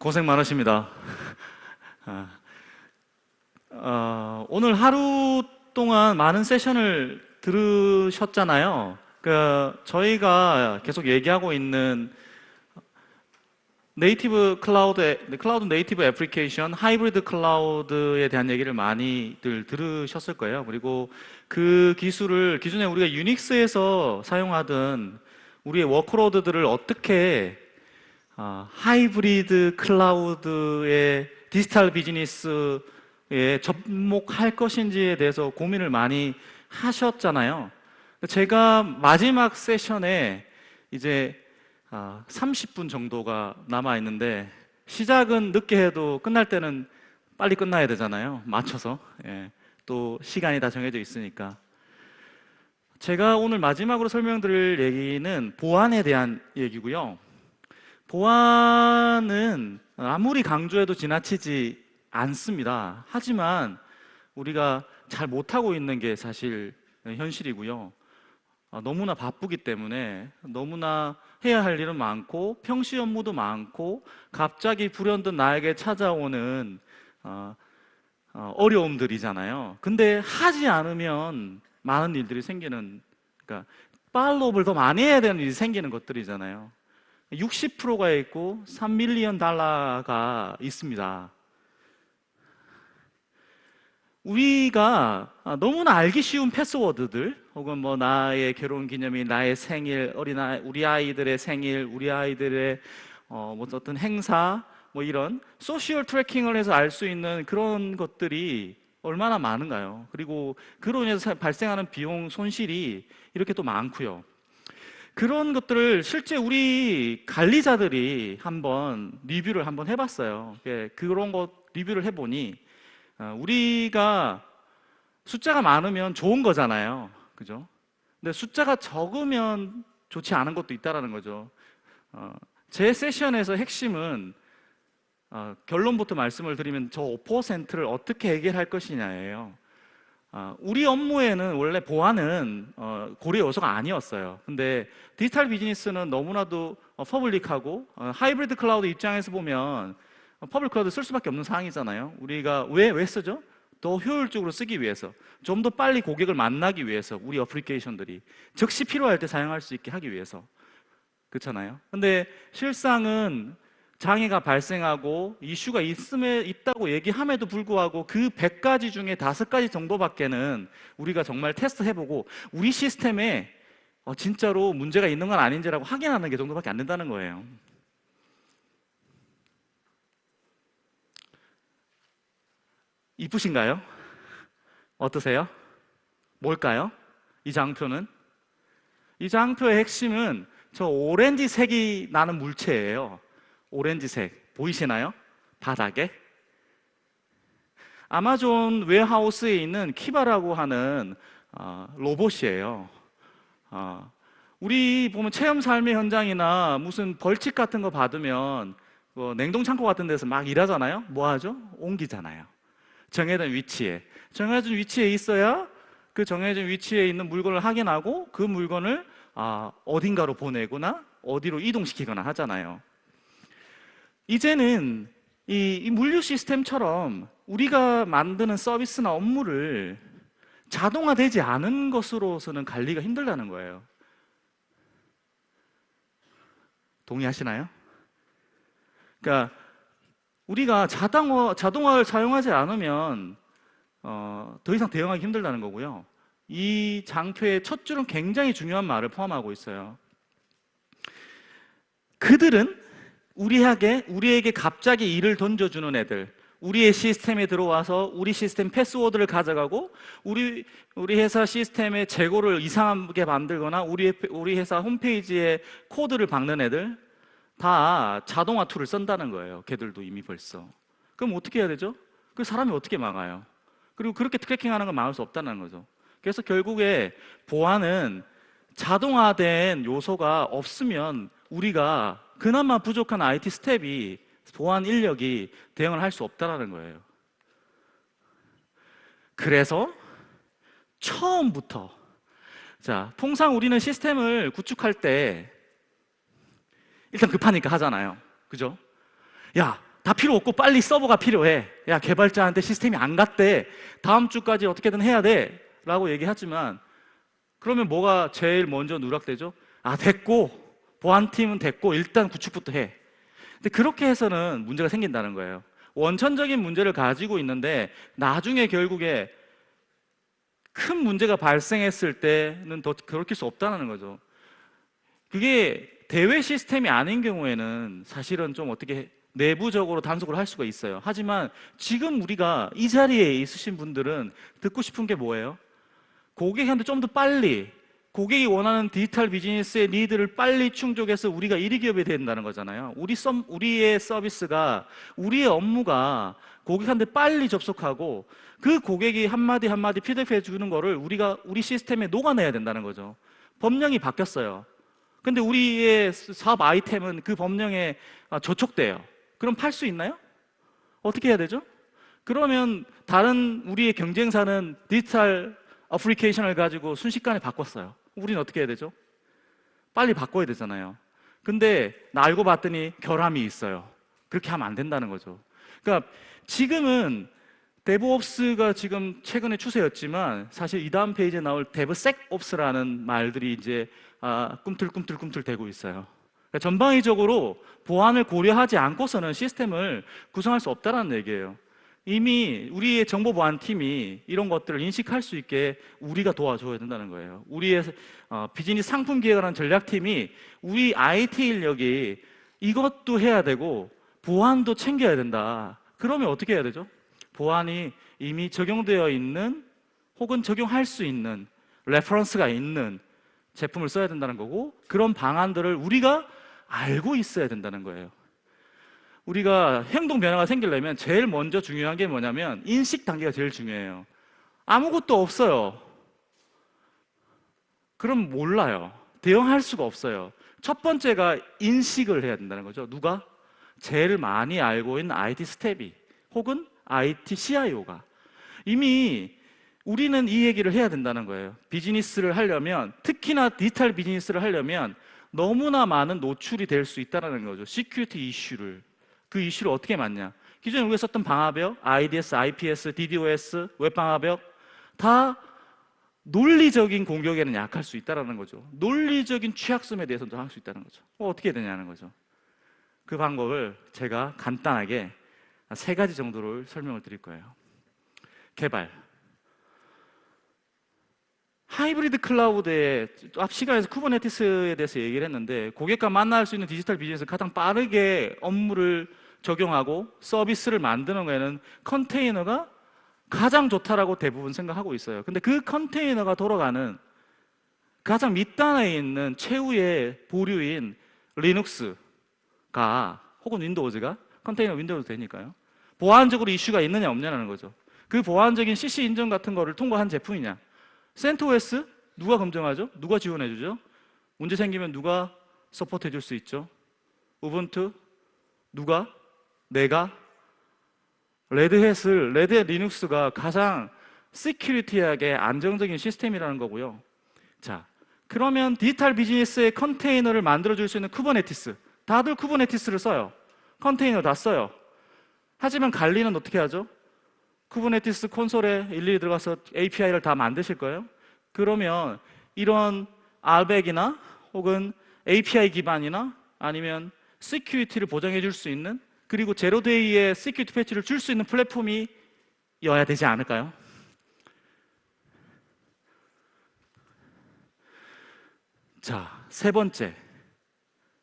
고생 많으십니다. 아, 어, 오늘 하루 동안 많은 세션을 들으셨잖아요. 그 저희가 계속 얘기하고 있는 네이티브 클라우드, 클라우드 네이티브 애플리케이션, 하이브리드 클라우드에 대한 얘기를 많이들 들으셨을 거예요. 그리고 그 기술을 기존에 우리가 유닉스에서 사용하던 우리의 워크로드들을 어떻게 아, 하이브리드 클라우드의 디지털 비즈니스에 접목할 것인지에 대해서 고민을 많이 하셨잖아요. 제가 마지막 세션에 이제 아, 30분 정도가 남아 있는데 시작은 늦게 해도 끝날 때는 빨리 끝나야 되잖아요. 맞춰서. 예, 또 시간이 다 정해져 있으니까. 제가 오늘 마지막으로 설명드릴 얘기는 보안에 대한 얘기고요. 보안은 아무리 강조해도 지나치지 않습니다. 하지만 우리가 잘 못하고 있는 게 사실 현실이고요. 아, 너무나 바쁘기 때문에 너무나 해야 할 일은 많고 평시 업무도 많고 갑자기 불현듯 나에게 찾아오는 어, 어, 어려움들이잖아요. 근데 하지 않으면 많은 일들이 생기는 그러니까 팔로우를 더 많이 해야 되는 일이 생기는 것들이잖아요. 60%가 있고 3밀리언 달러가 있습니다. 우리가 너무나 알기 쉬운 패스워드들 혹은 뭐 나의 결혼 기념일, 나의 생일, 어린아 우리 아이들의 생일, 우리 아이들의 어, 뭐 어떤 행사 뭐 이런 소셜 트래킹을 해서 알 수 있는 그런 것들이 얼마나 많은가요? 그리고 그로 인해서 발생하는 비용 손실이 이렇게 또 많고요. 그런 것들을 실제 우리 관리자들이 한번 리뷰를 한번 해봤어요. 예, 그런 것 리뷰를 해보니 어, 우리가 숫자가 많으면 좋은 거잖아요. 그죠? 근데 숫자가 적으면 좋지 않은 것도 있다라는 거죠. 어, 제 세션에서 핵심은 어, 결론부터 말씀을 드리면 저 5%를 어떻게 해결할 것이냐예요. 어, 우리 업무에는 원래 보안은 어, 고려 요소가 아니었어요. 근데 디지털 비즈니스는 너무나도 어, 퍼블릭하고 어, 하이브리드 클라우드 입장에서 보면 어, 퍼블릭 클라우드 쓸 수밖에 없는 상황이잖아요. 우리가 왜 왜 쓰죠? 더 효율적으로 쓰기 위해서, 좀 더 빨리 고객을 만나기 위해서 우리 어플리케이션들이 즉시 필요할 때 사용할 수 있게 하기 위해서 그렇잖아요. 근데 실상은 장애가 발생하고 이슈가 있음에 있다고 얘기함에도 불구하고 그 100가지 중에 5가지 정도밖에는 우리가 정말 테스트 해 보고 우리 시스템에 어, 진짜로 문제가 있는 건 아닌지라고 확인하는 게 정도밖에 안 된다는 거예요. 이쁘신가요? 어떠세요? 뭘까요? 이 장표는? 이 장표의 핵심은 저 오렌지색이 나는 물체예요. 오렌지색. 보이시나요? 바닥에. 아마존 웨하우스에 있는 키바라고 하는 어, 로봇이에요. 어, 우리 보면 체험 삶의 현장이나 무슨 벌칙 같은 거 받으면 뭐 냉동 창고 같은 데서 막 일하잖아요. 뭐 하죠? 옮기잖아요. 정해진 위치에. 정해진 위치에 있어야 그 정해진 위치에 있는 물건을 확인하고 그 물건을 아, 어딘가로 보내거나 어디로 이동시키거나 하잖아요. 이제는 이, 이 물류 시스템처럼 우리가 만드는 서비스나 업무를 자동화되지 않은 것으로서는 관리가 힘들다는 거예요. 동의하시나요? 그러니까 우리가 자동화, 자동화를 사용하지 않으면 어, 더 이상 대응하기 힘들다는 거고요. 이 장표의 첫 줄은 굉장히 중요한 말을 포함하고 있어요. 그들은 우리에게, 우리에게 갑자기 일을 던져주는 애들, 우리의 시스템에 들어와서 우리 시스템 패스워드를 가져가고 우리 우리 회사 시스템의 재고를 이상하게 만들거나 우리 우리 회사 홈페이지에 코드를 박는 애들 다 자동화 툴을 쓴다는 거예요. 걔들도 이미 벌써. 그럼 어떻게 해야 되죠? 그 사람이 어떻게 막아요? 그리고 그렇게 트래킹하는 걸 막을 수 없다는 거죠. 그래서 결국에 보안은 자동화된 요소가 없으면 우리가 그나마 부족한 IT 스텝이 보안 인력이 대응을 할 수 없다는 거예요. 그래서 처음부터 자, 통상 우리는 시스템을 구축할 때 일단 급하니까 하잖아요. 그죠? 야, 다 필요 없고 빨리 서버가 필요해. 야, 개발자한테 시스템이 안 갔대. 다음 주까지 어떻게든 해야 돼. 라고 얘기하지만 그러면 뭐가 제일 먼저 누락되죠? 아, 됐고. 보안팀은 됐고. 일단 구축부터 해. 근데 그렇게 해서는 문제가 생긴다는 거예요. 원천적인 문제를 가지고 있는데 나중에 결국에 큰 문제가 발생했을 때는 더 그렇게 수 없다는 거죠. 그게 대외 시스템이 아닌 경우에는 사실은 좀 어떻게 내부적으로 단속을 할 수가 있어요. 하지만 지금 우리가 이 자리에 있으신 분들은 듣고 싶은 게 뭐예요? 고객한테 좀 더 빨리 고객이 원하는 디지털 비즈니스의 니드를 빨리 충족해서 우리가 1위 기업이 된다는 거잖아요. 우리 서, 우리의 서비스가 우리의 업무가 고객한테 빨리 접속하고 그 고객이 한마디 한마디 피드백해 주는 거를 우리가 우리 시스템에 녹아내야 된다는 거죠. 법령이 바뀌었어요. 근데 우리의 사업 아이템은 그 법령에 아, 저촉돼요. 그럼 팔 수 있나요? 어떻게 해야 되죠? 그러면 다른 우리의 경쟁사는 디지털 어플리케이션을 가지고 순식간에 바꿨어요. 우리는 어떻게 해야 되죠? 빨리 바꿔야 되잖아요. 근데 나 알고 봤더니 결함이 있어요. 그렇게 하면 안 된다는 거죠. 그러니까 지금은 데브옵스가 지금 최근의 추세였지만 사실 이 다음 페이지에 나올 데브섹옵스라는 말들이 이제 아, 꿈틀꿈틀꿈틀 되고 있어요. 그러니까 전방위적으로 보안을 고려하지 않고서는 시스템을 구성할 수 없다는 얘기예요. 이미 우리의 정보보안팀이 이런 것들을 인식할 수 있게 우리가 도와줘야 된다는 거예요. 우리의 어, 비즈니스 상품 기획하는 전략팀이 우리 IT 인력이 이것도 해야 되고 보안도 챙겨야 된다. 그러면 어떻게 해야 되죠? 보안이 이미 적용되어 있는 혹은 적용할 수 있는 레퍼런스가 있는 제품을 써야 된다는 거고 그런 방안들을 우리가 알고 있어야 된다는 거예요. 우리가 행동 변화가 생기려면 제일 먼저 중요한 게 뭐냐면 인식 단계가 제일 중요해요. 아무것도 없어요. 그럼 몰라요. 대응할 수가 없어요. 첫 번째가 인식을 해야 된다는 거죠. 누가? 제일 많이 알고 있는 IT 스텝이 혹은 IT CIO가 이미 우리는 이 얘기를 해야 된다는 거예요. 비즈니스를 하려면 특히나 디지털 비즈니스를 하려면 너무나 많은 노출이 될 수 있다는 거죠. 시큐리티 이슈를 그 이슈를 어떻게 맞냐? 기존에 우리가 썼던 방화벽, IDS, IPS, DDoS, 웹 방화벽 다 논리적인 공격에는 약할 수 있다는 거죠. 논리적인 취약점에 대해서도 할 수 있다는 거죠. 어, 어떻게 되냐는 거죠. 그 방법을 제가 간단하게 세 가지 정도를 설명을 드릴 거예요. 개발. 하이브리드 클라우드에 앞 시간에서 쿠버네티스에 대해서 얘기를 했는데 고객과 만날 수 있는 디지털 비즈니스 가장 빠르게 업무를 적용하고 서비스를 만드는 거에는 컨테이너가 가장 좋다라고 대부분 생각하고 있어요. 근데 그 컨테이너가 돌아가는 가장 밑단에 있는 최후의 보류인 리눅스가 혹은 윈도우즈가 컨테이너 윈도우즈 되니까요. 보안적으로 이슈가 있느냐 없냐는 거죠. 그 보안적인 CC 인증 같은 거를 통과한 제품이냐. 센토S 누가 검증하죠? 누가 지원해 주죠? 문제 생기면 누가 서포트 해 줄 수 있죠? 우분투 누가? 내가? 레드햇을 레드햇 리눅스가 가장 시큐리티하게 안정적인 시스템이라는 거고요. 자, 그러면 디지털 비즈니스의 컨테이너를 만들어 줄 수 있는 쿠버네티스. 다들 쿠버네티스를 써요. 컨테이너 다 써요. 하지만 관리는 어떻게 하죠? 쿠버네티스 콘솔에 일일이 들어가서 API를 다 만드실 거예요? 그러면 이런 RBAC이나 혹은 API 기반이나 아니면 시큐리티를 보장해 줄 수 있는 그리고 제로데이의 시큐리티 패치를 줄 수 있는 플랫폼이 여야 되지 않을까요? 자, 세 번째.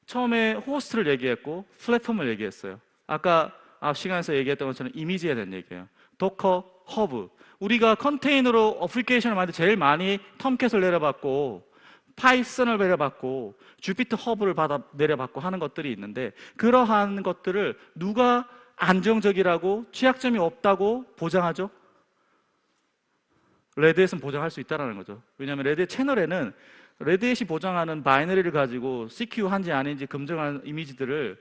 처음에 호스트를 얘기했고 플랫폼을 얘기했어요. 아까 앞 시간에서 얘기했던 것처럼 이미지에 대한 얘기예요. 도커 허브. 우리가 컨테이너로 어플리케이션을 만들 때 제일 많이 텀캣을 내려봤고 파이썬을 내려봤고 주피터 허브를 받아 내려봤고 하는 것들이 있는데 그러한 것들을 누가 안정적이라고 취약점이 없다고 보장하죠? 레드햇은 보장할 수 있다는 거죠. 왜냐하면 레드햇 채널에는 레드햇이 보장하는 바이너리를 가지고 CQ한지 아닌지 검증한 이미지들을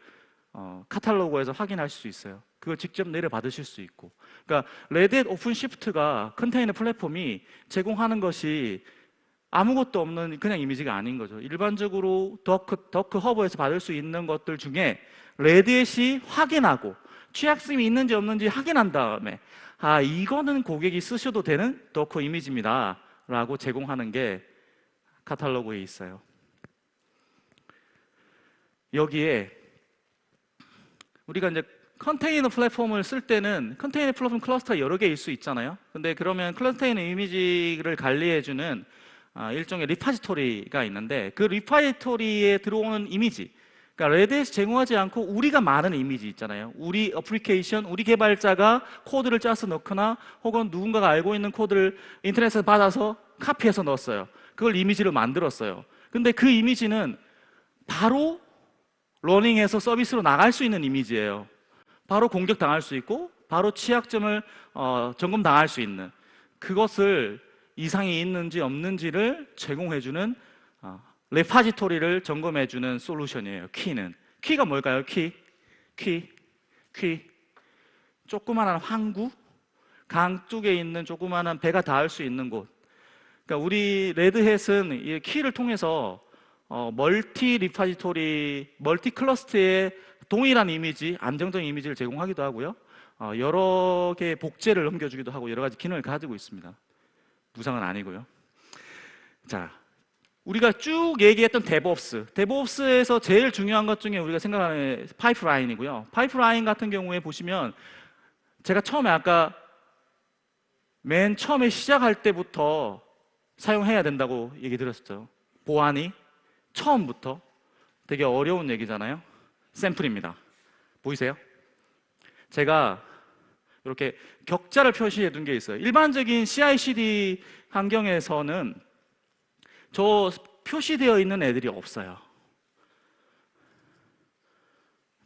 어, 카탈로그에서 확인할 수 있어요. 그걸 직접 내려 받으실 수 있고. 그러니까 레드햇 오픈 시프트가 컨테이너 플랫폼이 제공하는 것이 아무것도 없는 그냥 이미지가 아닌 거죠. 일반적으로 더크, 더크 허브에서 받을 수 있는 것들 중에 레드햇이 확인하고 취약점이 있는지 없는지 확인한 다음에 아 이거는 고객이 쓰셔도 되는 도커 이미지입니다 라고 제공하는 게 카탈로그에 있어요. 여기에 우리가 이제 컨테이너 플랫폼을 쓸 때는 컨테이너 플랫폼 클러스터가 여러 개일 수 있잖아요. 근데 그러면 컨테이너 이미지를 관리해주는 아, 일종의 리파지토리가 있는데 그 리파지토리에 들어오는 이미지, 그러니까 레드에서 제공하지 않고 우리가 많은 이미지 있잖아요. 우리 어플리케이션, 우리 개발자가 코드를 짜서 넣거나 혹은 누군가가 알고 있는 코드를 인터넷에서 받아서 카피해서 넣었어요. 그걸 이미지로 만들었어요. 근데 그 이미지는 바로 러닝해서 서비스로 나갈 수 있는 이미지예요. 바로 공격당할 수 있고 바로 취약점을 어, 점검당할 수 있는 그것을 이상이 있는지 없는지를 제공해주는 어, 레파지토리를 점검해주는 솔루션이에요. 키는 키가 뭘까요? 키, 키, 키. 조그마한 항구, 강 쪽에 있는 조그마한 배가 닿을 수 있는 곳. 그러니까 우리 레드햇은 이 키를 통해서 어, 멀티 리파지토리, 멀티 클러스트의 동일한 이미지, 안정적인 이미지를 제공하기도 하고요. 어, 여러 개의 복제를 넘겨주기도 하고 여러 가지 기능을 가지고 있습니다. 무상은 아니고요. 자, 우리가 쭉 얘기했던 데브옵스. 데브옵스에서 제일 중요한 것 중에 우리가 생각하는 파이프라인이고요. 파이프라인 같은 경우에 보시면 제가 처음에 아까 맨 처음에 시작할 때부터 사용해야 된다고 얘기 드렸었죠. 보안이 처음부터 되게 어려운 얘기잖아요. 샘플입니다. 보이세요? 제가 이렇게 격자를 표시해 둔 게 있어요. 일반적인 CI/CD 환경에서는 저 표시되어 있는 애들이 없어요.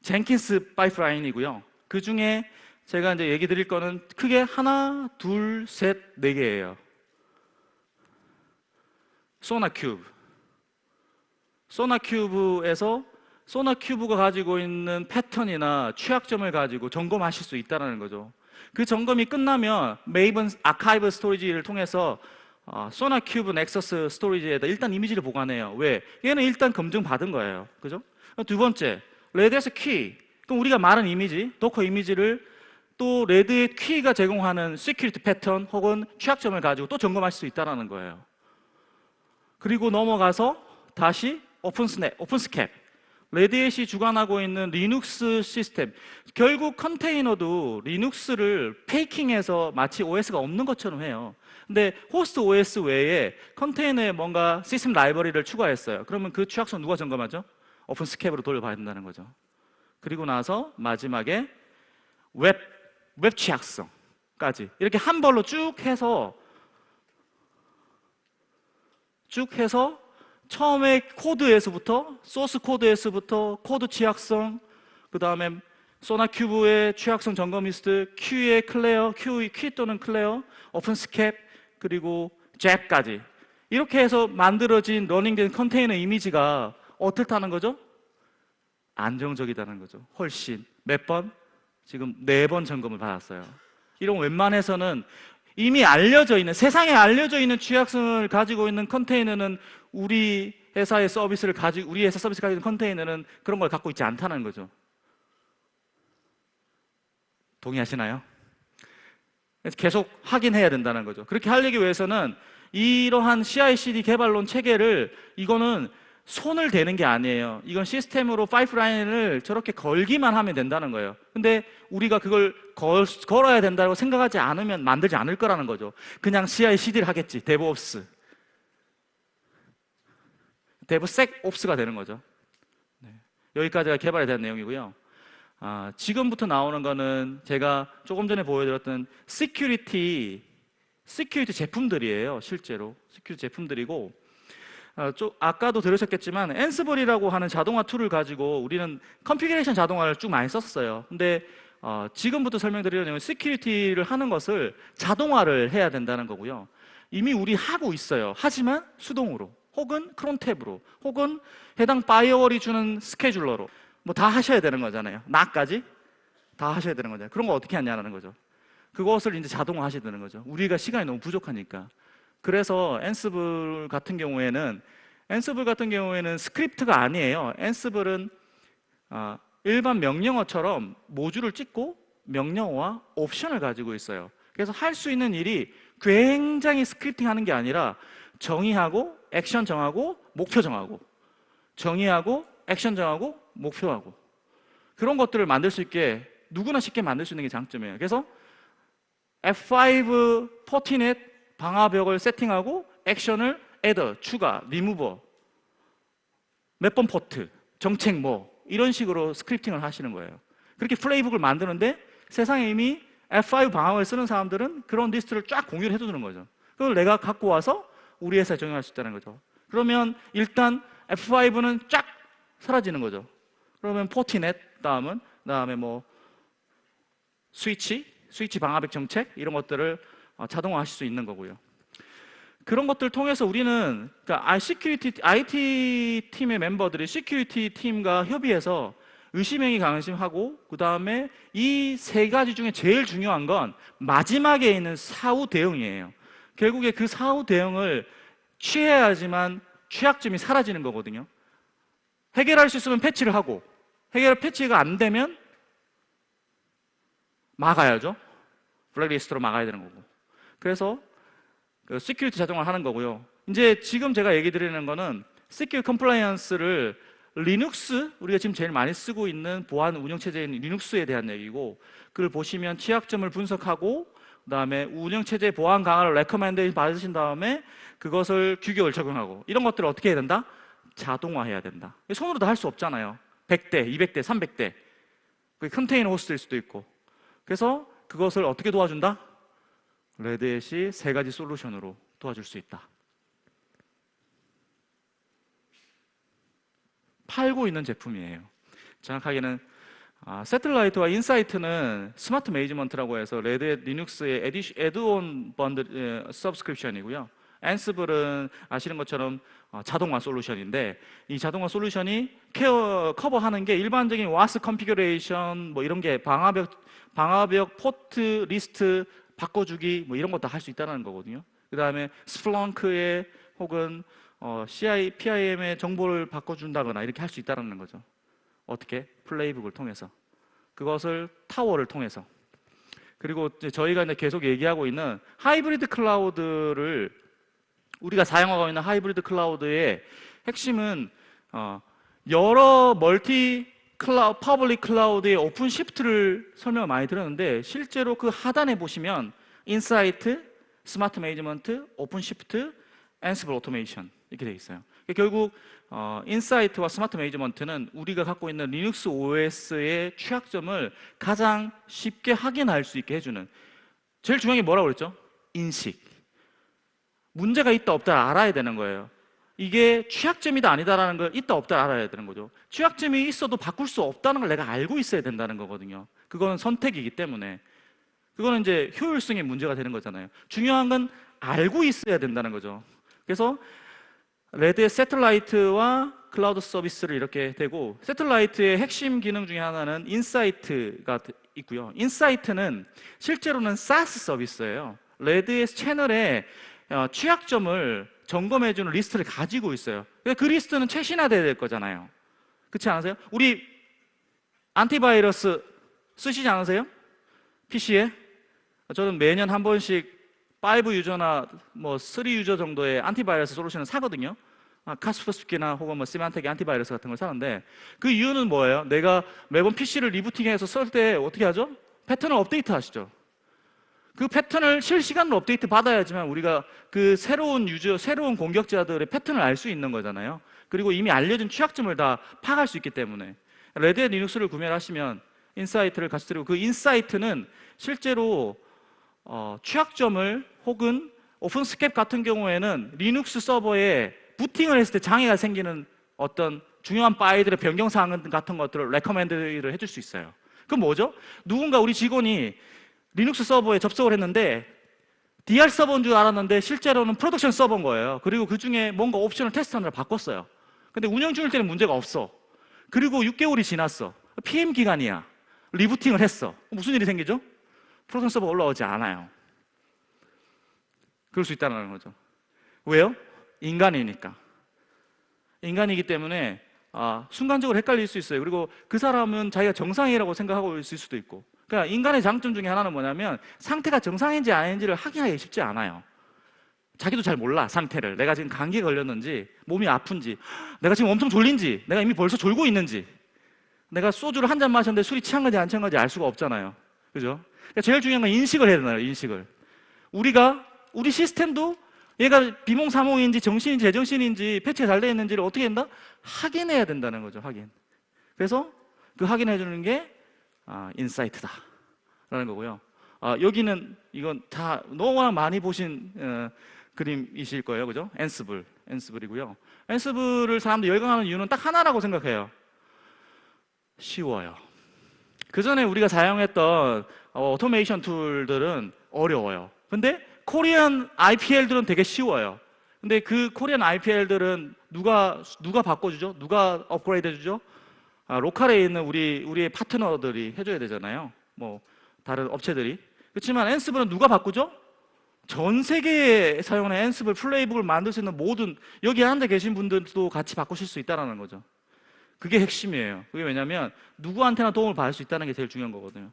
젠킨스 파이프라인이고요. 그 중에 제가 이제 얘기 드릴 거는 크게 하나, 둘, 셋, 네 개예요. 소나 큐브. 소나큐브에서 소나큐브가 가지고 있는 패턴이나 취약점을 가지고 점검하실 수 있다는 거죠. 그 점검이 끝나면 메이븐 아카이브 스토리지를 통해서 어, 소나큐브 넥서스 스토리지에다 일단 이미지를 보관해요. 왜? 얘는 일단 검증 받은 거예요. 그죠? 두 번째, 레드에서 키. 그럼 우리가 말한 이미지, 도커 이미지를 또 레드의 키가 제공하는 시큐리티 패턴 혹은 취약점을 가지고 또 점검할 수 있다는 거예요. 그리고 넘어가서 다시 오픈스냅, 오픈스캡. 레드햇이 주관하고 있는 리눅스 시스템. 결국 컨테이너도 리눅스를 페이킹해서 마치 OS가 없는 것처럼 해요. 근데 호스트 OS 외에 컨테이너에 뭔가 시스템 라이브러리를 추가했어요. 그러면 그 취약점 누가 점검하죠? 오픈스캡으로 돌려봐야 된다는 거죠. 그리고 나서 마지막에 웹, 웹 취약성까지. 이렇게 한 벌로 쭉 해서 쭉 해서 처음에 코드에서부터 소스 코드에서부터 코드 취약성 그 다음에 소나 큐브의 취약성 점검 리스트 Q의 클레어 Q, Q 또는 클레어 오픈 스캡 그리고 잭까지 이렇게 해서 만들어진 러닝된 컨테이너 이미지가 어떻다는 거죠? 안정적이다는 거죠 훨씬 몇 번? 지금 네 번 점검을 받았어요 이런 웬만해서는 이미 알려져 있는 세상에 알려져 있는 취약성을 가지고 있는 컨테이너는 우리 회사의 서비스를 가지고 우리 회사 서비스 가지고 있는 컨테이너는 그런 걸 갖고 있지 않다는 거죠. 동의하시나요? 계속 확인해야 된다는 거죠. 그렇게 하려기 위해서는 이러한 CI/CD 개발론 체계를 이거는 손을 대는 게 아니에요. 이건 시스템으로 파이프라인을 저렇게 걸기만 하면 된다는 거예요. 근데 우리가 그걸 걸, 걸어야 된다고 생각하지 않으면 만들지 않을 거라는 거죠. 그냥 CI/CD를 하겠지. 데브옵스. 데브섹옵스가 되는 거죠. 네. 여기까지가 개발에 대한 내용이고요. 아, 지금부터 나오는 거는 제가 조금 전에 보여드렸던 시큐리티 시큐리티 제품들이에요. 실제로 시큐리티 제품들이고 아, 좀 아까도 들으셨겠지만 앤스버리라고 하는 자동화 툴을 가지고 우리는 컨피그레이션 자동화를 쭉 많이 썼어요. 근데 어, 지금부터 설명드리려면 시큐리티를 하는 것을 자동화를 해야 된다는 거고요. 이미 우리 하고 있어요. 하지만 수동으로. 혹은 크론 탭으로 혹은 해당 파이어월이 주는 스케줄러로 뭐 다 하셔야 되는 거잖아요. 나까지 다 하셔야 되는 거잖아요. 그런 거 어떻게 하냐는 거죠. 그것을 이제 자동화 하셔야 되는 거죠. 우리가 시간이 너무 부족하니까. 그래서 앤스블 같은 경우에는 앤스블 같은 경우에는 스크립트가 아니에요. 앤스블은 어, 일반 명령어처럼 모듈을 찍고 명령어와 옵션을 가지고 있어요. 그래서 할 수 있는 일이 굉장히 스크립팅 하는 게 아니라 정의하고 액션 정하고 목표 정하고 정의하고 액션 정하고 목표하고 그런 것들을 만들 수 있게 누구나 쉽게 만들 수 있는 게 장점이에요. 그래서 F5 포티넷 방화벽을 세팅하고 액션을 add, 추가, 리무버 몇 번 포트, 정책 뭐 이런 식으로 스크립팅을 하시는 거예요. 그렇게 플레이북을 만드는데 세상에 이미 F5 방황을 쓰는 사람들은 그런 리스트를 쫙 공유를 해주는 거죠. 그걸 내가 갖고 와서 우리 회사에 적용할 수 있다는 거죠. 그러면 일단 F5는 쫙 사라지는 거죠. 그러면 포티넷 다음은 다음에 뭐 스위치, 스위치 방화벽 정책 이런 것들을 어, 자동화하실 수 있는 거고요. 그런 것들을 통해서 우리는 그러니까 시큐리티 IT 팀의 멤버들이 시큐리티 팀과 협의해서 의심행위 강심하고 그 다음에 이 세 가지 중에 제일 중요한 건 마지막에 있는 사후 대응이에요. 결국에 그 사후 대응을 취해야지만 취약점이 사라지는 거거든요. 해결할 수 있으면 패치를 하고 해결 패치가 안 되면 막아야죠. 블랙리스트로 막아야 되는 거고. 그래서 그 시큐리티 자동화를 하는 거고요. 이제 지금 제가 얘기 드리는 거는 시큐리티 컴플라이언스를 리눅스 우리가 지금 제일 많이 쓰고 있는 보안 운영 체제인 리눅스에 대한 얘기고 그걸 보시면 취약점을 분석하고 그다음에 운영 체제 보안 강화를 레커멘드 받으신 다음에 그것을 규격을 적용하고 이런 것들을 어떻게 해야 된다? 자동화해야 된다. 손으로도 할수 없잖아요. 100대, 200대, 300대. 그게 컨테이너 호스트일 수도 있고. 그래서 그것을 어떻게 도와준다? 레드햇이 세 가지 솔루션으로 도와줄 수 있다. 팔고 있는 제품이에요. 정확하게는 아, 세틀라이트와 인사이트는 스마트 매니지먼트라고 해서 레드햇 리눅스의 에디, 에드온 번들 예, 서브스크립션이고요. 앤스블은 아시는 것처럼 어, 자동화 솔루션인데 이 자동화 솔루션이 케어 커버하는 게 일반적인 와스 컨피그레이션 뭐 이런 게 방화벽 방화벽 포트 리스트 바꿔주기 뭐 이런 것도 할수 있다는 거거든요. 그 다음에 스플렁크의 혹은 어, CI, PIM의 정보를 바꿔준다거나 이렇게 할 수 있다는 거죠. 어떻게? 플레이북을 통해서. 그것을 타워를 통해서. 그리고 저희가 이제 계속 얘기하고 있는 하이브리드 클라우드를 우리가 사용하고 있는 하이브리드 클라우드의 핵심은 어, 여러 멀티 클라우, 퍼블릭 클라우드의 오픈 시프트를 설명을 많이 들었는데 실제로 그 하단에 보시면 인사이트, 스마트 매니지먼트, 오픈 시프트, 앤스블 오토메이션 이렇게 돼 있어요. 결국 어, 인사이트와 스마트 매니지먼트는 우리가 갖고 있는 리눅스 OS의 취약점을 가장 쉽게 확인할 수 있게 해주는 제일 중요한 게 뭐라고 그랬죠? 인식. 문제가 있다 없다 알아야 되는 거예요. 이게 취약점이다 아니다라는 걸 있다 없다 알아야 되는 거죠. 취약점이 있어도 바꿀 수 없다는 걸 내가 알고 있어야 된다는 거거든요. 그거는 선택이기 때문에. 그거는 이제 효율성의 문제가 되는 거잖아요. 중요한 건 알고 있어야 된다는 거죠. 그래서 레드의 세틀라이트와 클라우드 서비스를 이렇게 되고 세틀라이트의 핵심 기능 중에 하나는 인사이트가 있고요. 인사이트는 실제로는 SaaS 서비스예요. 레드의 채널에 어, 취약점을 점검해주는 리스트를 가지고 있어요. 그 리스트는 최신화돼야 될 거잖아요. 그렇지 않으세요? 우리 안티바이러스 쓰시지 않으세요? PC에? 저는 매년 한 번씩 5 유저나 뭐3 유저 정도의 안티바이러스 솔루션을 사거든요. 아, 카스퍼스키나 혹은 뭐 시만텍의 안티바이러스 같은 걸 사는데 그 이유는 뭐예요? 내가 매번 PC를 리부팅해서 쓸 때 어떻게 하죠? 패턴을 업데이트 하시죠. 그 패턴을 실시간으로 업데이트 받아야지만 우리가 그 새로운 유저, 새로운 공격자들의 패턴을 알 수 있는 거잖아요. 그리고 이미 알려진 취약점을 다 파악할 수 있기 때문에 레드햇 리눅스를 구매를 하시면 인사이트를 같이 드리고 그 인사이트는 실제로 어, 취약점을 혹은 오픈 스캡 같은 경우에는 리눅스 서버에 부팅을 했을 때 장애가 생기는 어떤 중요한 파일들의 변경 사항 같은 것들을 레커멘드를 해줄 수 있어요. 그럼 뭐죠? 누군가 우리 직원이 리눅스 서버에 접속을 했는데 DR 서버인 줄 알았는데 실제로는 프로덕션 서버인 거예요. 그리고 그 중에 뭔가 옵션을 테스트하느라 바꿨어요. 근데 운영 중일 때는 문제가 없어. 그리고 6개월이 지났어. PM 기간이야. 리부팅을 했어. 무슨 일이 생기죠? 프로덕션 서버 올라오지 않아요. 그럴 수 있다는 거죠. 왜요? 인간이니까. 인간이기 때문에 아, 순간적으로 헷갈릴 수 있어요. 그리고 그 사람은 자기가 정상이라고 생각하고 있을 수도 있고. 그러니까 인간의 장점 중에 하나는 뭐냐면 상태가 정상인지 아닌지를 확인하기 쉽지 않아요. 자기도 잘 몰라 상태를. 내가 지금 감기에 걸렸는지, 몸이 아픈지, 내가 지금 엄청 졸린지, 내가 이미 벌써 졸고 있는지, 내가 소주를 한 잔 마셨는데 술이 취한 건지 안 취한 건지 알 수가 없잖아요. 그죠? 그러니까 제일 중요한 건 인식을 해야 되나요? 인식을. 우리가 우리 시스템도 얘가 비몽사몽인지 정신인지 제정신인지 패치가 잘 되어 있는지를 어떻게 한다? 확인해야 된다는 거죠. 확인. 그래서 그 확인해 주는 게 아, 인사이트다 라는 거고요. 아, 여기는 이건 다 너무나 많이 보신 어, 그림이실 거예요, 그죠? 앤스블, 앤스블이고요. 앤스블을 사람들이 열광하는 이유는 딱 하나라고 생각해요. 쉬워요. 그 전에 우리가 사용했던 어, 오토메이션 툴들은 어려워요. 근데 코리안 IPL들은 되게 쉬워요. 근데 그 코리안 IPL들은 누가 누가 바꿔주죠? 누가 업그레이드 해주죠? 아, 로컬에 있는 우리 우리의 파트너들이 해줘야 되잖아요. 뭐 다른 업체들이. 그렇지만 앤스블은 누가 바꾸죠? 전 세계에 사용하는 앤스블 플레이북을 만들 수 있는 모든 여기 앉아 계신 분들도 같이 바꾸실 수 있다는 거죠. 그게 핵심이에요. 그게 왜냐하면 누구한테나 도움을 받을 수 있다는 게 제일 중요한 거거든요.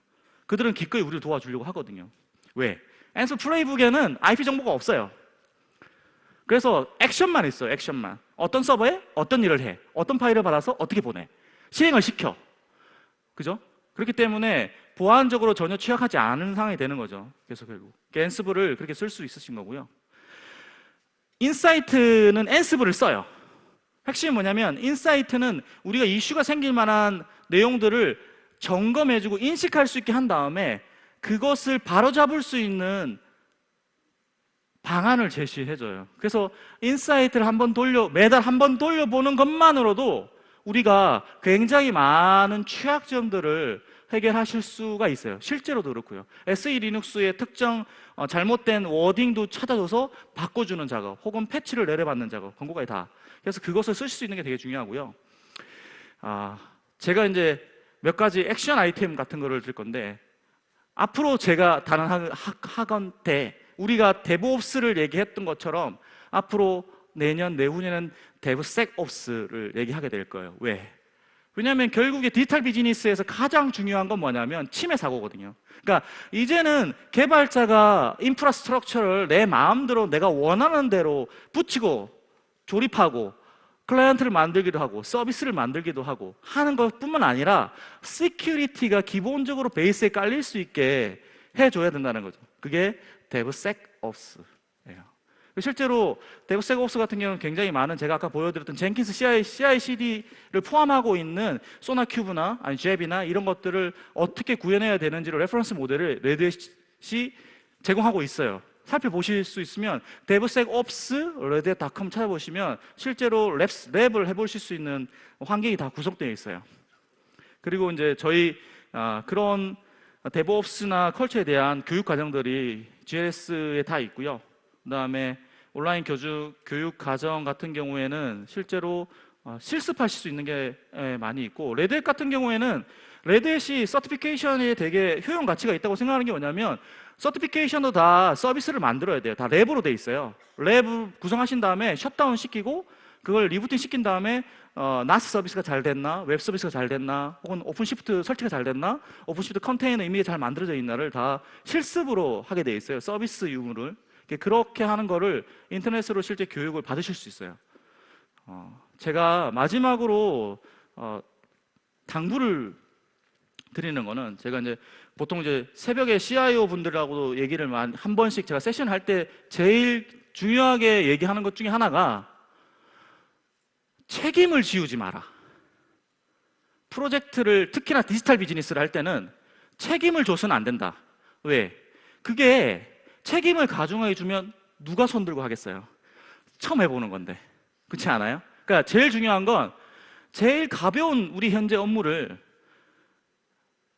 그들은 기꺼이 우리를 도와주려고 하거든요. 왜? 앤스 플레이북에는 IP 정보가 없어요. 그래서 액션만 있어요. 액션만. 어떤 서버에 어떤 일을 해. 어떤 파일을 받아서 어떻게 보내. 실행을 시켜. 그죠? 그렇기 때문에 보안적으로 전혀 취약하지 않은 상황이 되는 거죠. 그래서 결국 앤스블을 그렇게 쓸 수 있으신 거고요. 인사이트는 앤스블을 써요. 핵심이 뭐냐면 인사이트는 우리가 이슈가 생길 만한 내용들을 점검해주고 인식할 수 있게 한 다음에 그것을 바로잡을 수 있는 방안을 제시해줘요. 그래서 인사이트를 한번 돌려 매달 한번 돌려보는 것만으로도 우리가 굉장히 많은 취약점들을 해결하실 수가 있어요. 실제로도 그렇고요. SE 리눅스의 특정 어, 잘못된 워딩도 찾아줘서 바꿔주는 작업, 혹은 패치를 내려받는 작업, 권고까지 다. 그래서 그것을 쓰실 수 있는 게 되게 중요하고요. 아, 제가 이제 몇 가지 액션 아이템 같은 거를 들 건데 앞으로 제가 다른 학원 때 우리가 데브옵스를 얘기했던 것처럼 앞으로 내년 내후년에는 데브섹옵스를 얘기하게 될 거예요. 왜? 왜냐하면 결국에 디지털 비즈니스에서 가장 중요한 건 뭐냐면 침해 사고거든요. 그러니까 이제는 개발자가 인프라스트럭처를 내 마음대로 내가 원하는 대로 붙이고 조립하고 클라이언트를 만들기도 하고 서비스를 만들기도 하고 하는 것뿐만 아니라 시큐리티가 기본적으로 베이스에 깔릴 수 있게 해줘야 된다는 거죠. 그게 DevSecOps예요. 실제로 DevSecOps 같은 경우는 굉장히 많은 제가 아까 보여드렸던 젠킨스 CI, CI/CD를 포함하고 있는 소나큐브나 아니 잽이나 이런 것들을 어떻게 구현해야 되는지를 레퍼런스 모델을 레드햇이 제공하고 있어요. 살펴보실 수 있으면 DevSecOps Red.com 찾아보시면 실제로 랩, 랩을 해보실 수 있는 환경이 다 구성되어 있어요. 그리고 이제 저희 아, 그런 DevOps나 컬처에 대한 교육 과정들이 GLS에 다 있고요. 그다음에 온라인 교주 교육 과정 같은 경우에는 실제로 어, 실습하실 수 있는 게 예, 많이 있고 레드햇 같은 경우에는 레드햇이 서티피케이션에 되게 효용 가치가 있다고 생각하는 게 뭐냐면 서티피케이션도 다 서비스를 만들어야 돼요. 다 랩으로 돼 있어요. 랩 구성하신 다음에 셧다운 시키고 그걸 리부팅 시킨 다음에 어, 나스 서비스가 잘 됐나, 웹 서비스가 잘 됐나, 혹은 오픈시프트 설치가 잘 됐나, 오픈시프트 컨테이너 이미지 잘 만들어져 있나를 다 실습으로 하게 돼 있어요. 서비스 유무를 그렇게 하는 거를 인터넷으로 실제 교육을 받으실 수 있어요. 어, 제가 마지막으로 어, 당부를 드리는 거는 제가 이제 보통 이제 새벽에 CIO 분들하고도 얘기를 한 번씩 제가 세션 할 때 제일 중요하게 얘기하는 것 중에 하나가 책임을 지우지 마라. 프로젝트를 특히나 디지털 비즈니스를 할 때는 책임을 줘서는 안 된다. 왜? 그게 책임을 가중하게 주면 누가 손들고 하겠어요? 처음 해보는 건데. 그렇지 않아요? 그러니까 제일 중요한 건 제일 가벼운 우리 현재 업무를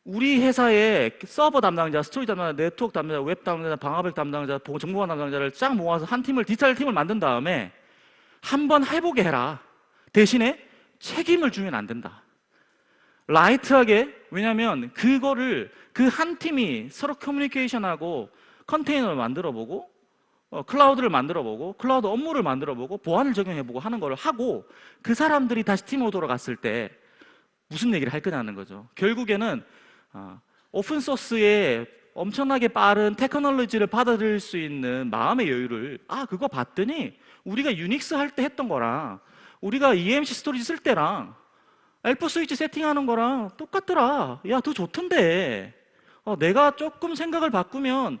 우리 회사의 서버 담당자, 스토리 담당자, 네트워크 담당자, 웹 담당자, 방화벽 담당자, 보- 정보관 담당자를 쫙 모아서 한 팀을 디지털 팀을 만든 다음에 한 번 해보게 해라. 대신에 책임을 주면 안 된다. 라이트하게 왜냐하면 그거를 그 한 팀이 서로 커뮤니케이션하고 컨테이너를 만들어 보고 어, 클라우드를 만들어 보고 클라우드 업무를 만들어 보고 보안을 적용해 보고 하는 걸 하고 그 사람들이 다시 팀으로 돌아갔을 때 무슨 얘기를 할 거냐는 거죠. 결국에는 어, 오픈 소스에 엄청나게 빠른 테크놀로지를 받아들일 수 있는 마음의 여유를 아 그거 봤더니 우리가 유닉스 할 때 했던 거랑 우리가 EMC 스토리지 쓸 때랑 엘프 스위치 세팅하는 거랑 똑같더라. 야, 더 좋던데. 어, 내가 조금 생각을 바꾸면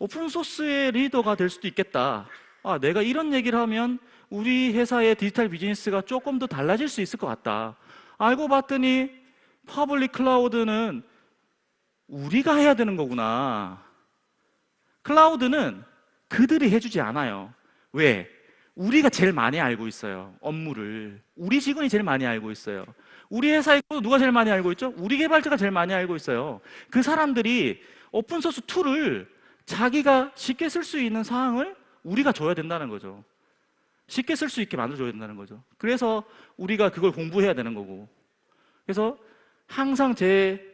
오픈 소스의 리더가 될 수도 있겠다. 아, 내가 이런 얘기를 하면 우리 회사의 디지털 비즈니스가 조금 더 달라질 수 있을 것 같다. 알고 봤더니 퍼블릭 클라우드는 우리가 해야 되는 거구나. 클라우드는 그들이 해주지 않아요. 왜? 우리가 제일 많이 알고 있어요. 업무를. 우리 직원이 제일 많이 알고 있어요. 우리 회사에 누가 제일 많이 알고 있죠? 우리 개발자가 제일 많이 알고 있어요. 그 사람들이 오픈소스 툴을 자기가 쉽게 쓸 수 있는 사항을 우리가 줘야 된다는 거죠. 쉽게 쓸 수 있게 만들어줘야 된다는 거죠. 그래서 우리가 그걸 공부해야 되는 거고. 그래서 항상 제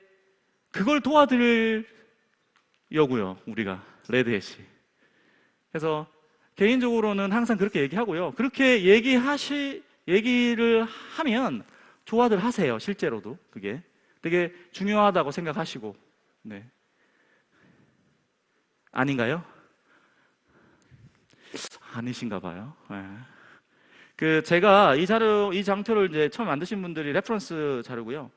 그걸 도와드리려고요. 우리가 레드햇이. 그래서 개인적으로는 항상 그렇게 얘기하고요. 그렇게 얘기하시 얘기를 하면 좋아들 하세요. 실제로도 그게 되게 중요하다고 생각하시고, 네 아닌가요? 아니신가 봐요. 네. 그 제가 이 자료, 이 장표를 이제 처음 만드신 분들이 레퍼런스 자료고요.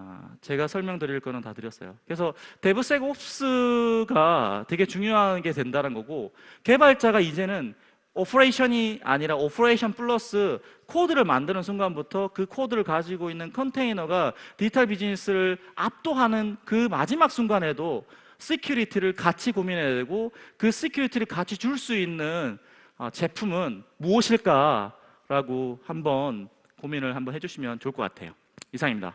아, 제가 설명드릴 거는 다 드렸어요. 그래서 데브섹옵스가 되게 중요한 게 된다는 거고 개발자가 이제는 오퍼레이션이 아니라 오퍼레이션 플러스 코드를 만드는 순간부터 그 코드를 가지고 있는 컨테이너가 디지털 비즈니스를 압도하는 그 마지막 순간에도 시큐리티를 같이 고민해야 되고 그 시큐리티를 같이 줄 수 있는 아, 제품은 무엇일까라고 한번 고민을 한번 해주시면 좋을 것 같아요. 이상입니다.